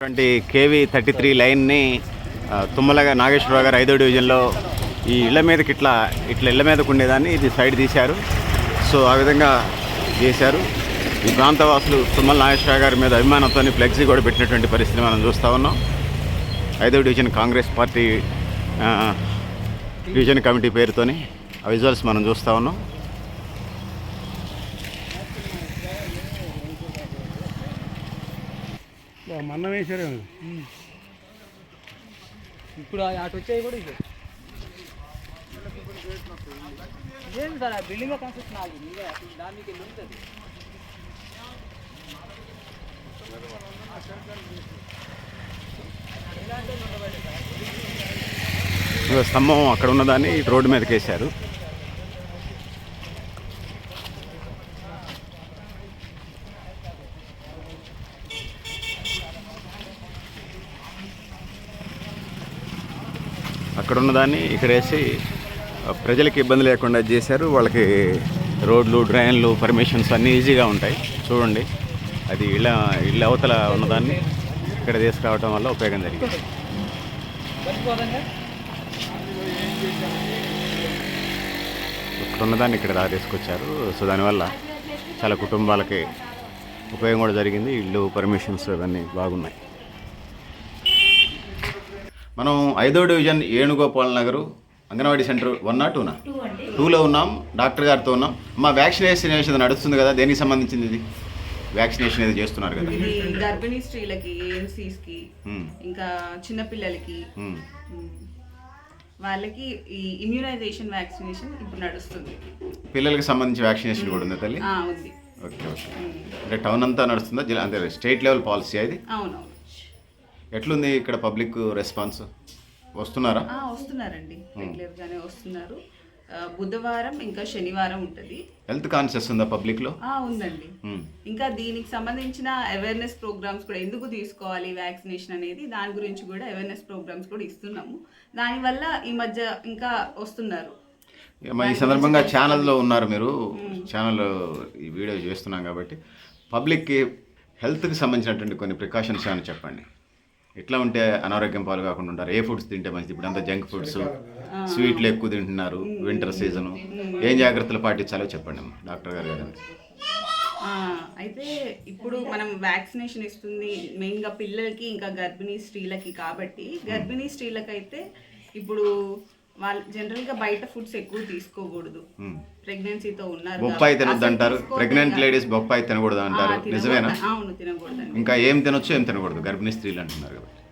అటువంటి KV thirty three లైన్ని తుమ్మలగా నాగేశ్వరరావు గారు ఐదో డివిజన్లో ఈ ఇళ్ళ మీదకి ఇట్లా ఇట్లా ఇళ్ళ మీదకు ఉండేదాన్ని ఇది సైడ్ తీశారు. సో ఆ విధంగా చేశారు. ఈ ప్రాంతవాసులు తుమ్మల నాగేశ్వరరావు గారి మీద అభిమానంతో ఫ్లెక్సీ కూడా పెట్టినటువంటి పరిస్థితి మనం చూస్తూ ఉన్నాం. ఐదో division Congress party division committee పేరుతోని ఆ విజువల్స్ మనం చూస్తూ ఉన్నాం. మన్నం వేసారు ఇప్పుడు అటు వచ్చాయి కూడా ఇది సార్ ఆ బిల్డింగ్ కన్స్ట్రక్షన్ దాని మీకు ఉంటుంది? స్తంభం అక్కడ ఉన్నదాన్ని ఇటు రోడ్డు మీదకి వేశారు. అక్కడ ఉన్నదాన్ని ఇక్కడ వేసి ప్రజలకు ఇబ్బంది లేకుండా చేశారు. వాళ్ళకి రోడ్లు డ్రైన్లు పర్మిషన్స్ అన్నీ ఈజీగా ఉంటాయి. చూడండి అది ఇళ్ళ ఇళ్ళ అవతల ఉన్నదాన్ని ఇక్కడ తీసుకురావడం వల్ల ఉపయోగం జరిగింది. ఇక్కడ ఉన్నదాన్ని ఇక్కడ దారి తీసుకొచ్చారు. సో దానివల్ల చాలా కుటుంబాలకి ఉపయోగం కూడా జరిగింది. ఇల్లు పర్మిషన్స్ అవన్నీ బాగున్నాయి. మనం ఐదో division Venugopal Nagar anganwadi centre one not టూనా? టూలో ఉన్నాం డాక్టర్ గారితో ఉన్నాం. మా వ్యాక్సినేషన్ ఏదో నడుస్తుంది కదా దేనికి సంబంధించింది ఇది? వ్యాక్సినేషన్ ఏదో చేస్తున్నారు కదా? గర్భిణీ స్త్రీలకి ఏఎన్సీస్కి మ్మ్. ఇంకా చిన్నపిల్లలకి మ్మ్. మ్మ్, వాళ్ళకి ఈ ఇమ్యూనైజేషన్ వ్యాక్సినేషన్ ఇప్పుడు నడుస్తుంది. పిల్లలకి సంబంధించి వ్యాక్సినేషన్ కూడా ఉంది తల్లి? ఉంది. Okay okay. అంటే టౌన్ అంతా నడుస్తుందా? అంటే స్టేట్ లెవెల్ పాలసీ ఇది? అవునవును. ఎట్లుంది ఇక్కడ పబ్లిక్ రెస్పాన్స్? వస్తున్నారా? వస్తున్నారండి. రెగ్యులర్ గానే వస్తున్నారు. బుధవారం ఇంకా శనివారం ఉంటుంది. హెల్త్ కాన్షియస్ ఉందా పబ్లిక్లో? ఆ, ఉందండి. ఇంకా దీనికి సంబంధించిన అవేర్నెస్ ప్రోగ్రామ్స్ కూడా ఎందుకు తీసుకోవాలి వ్యాక్సినేషన్ అనేది దాని గురించి కూడా అవేర్నెస్ ప్రోగ్రామ్స్ కూడా ఇస్తున్నాము. దానివల్ల ఈ మధ్య ఇంకా వస్తున్నారు. ఈ సందర్భంగా ఛానల్లో ఉన్నారు మీరు. ఛానల్ ఈ వీడియో చేస్తున్నాం కాబట్టి పబ్లిక్కి హెల్త్కి సంబంధించినటువంటి కొన్ని ప్రికాషన్స్ ఏమైనా చెప్పండి. ఎట్లా ఉంటే అనారోగ్యం పాలు కాకుండా ఉంటారు? ఏ ఫుడ్స్ తింటే మంచిది? ఇప్పుడు అంతా జంక్ ఫుడ్స్ స్వీట్లు ఎక్కువ తింటున్నారు వింటర్ సీజను ఏం జాగ్రత్తలు పాటించాలో చెప్పండి అమ్మా డాక్టర్ గారు కదా ఆ, అయితే ఇప్పుడు మనం వ్యాక్సినేషన్ ఇస్తుంది మెయిన్గా పిల్లలకి ఇంకా గర్భిణీ స్త్రీలకి కాబట్టి గర్భిణీ స్త్రీలకి అయితే ఇప్పుడు వాళ్ళు జనరల్గా బయట ఫుడ్స్ ఎక్కువ తీసుకోకూడదు. ప్రెగ్నెన్సీతో ఉన్నారు బొప్పాయి కాబట్టి తినొద్దు అంటారు ప్రెగ్నెంట్. లేడీస్ బొప్పాయి తినకూడదు అంటారు. తినకూడదు. నిజమేనా? అవును తినకూడదండి. ఇంకా ఏం తినొచ్చు ఏం తినకూడదు? గర్భిణీ స్త్రీలు అంటున్నారు కాబట్టి.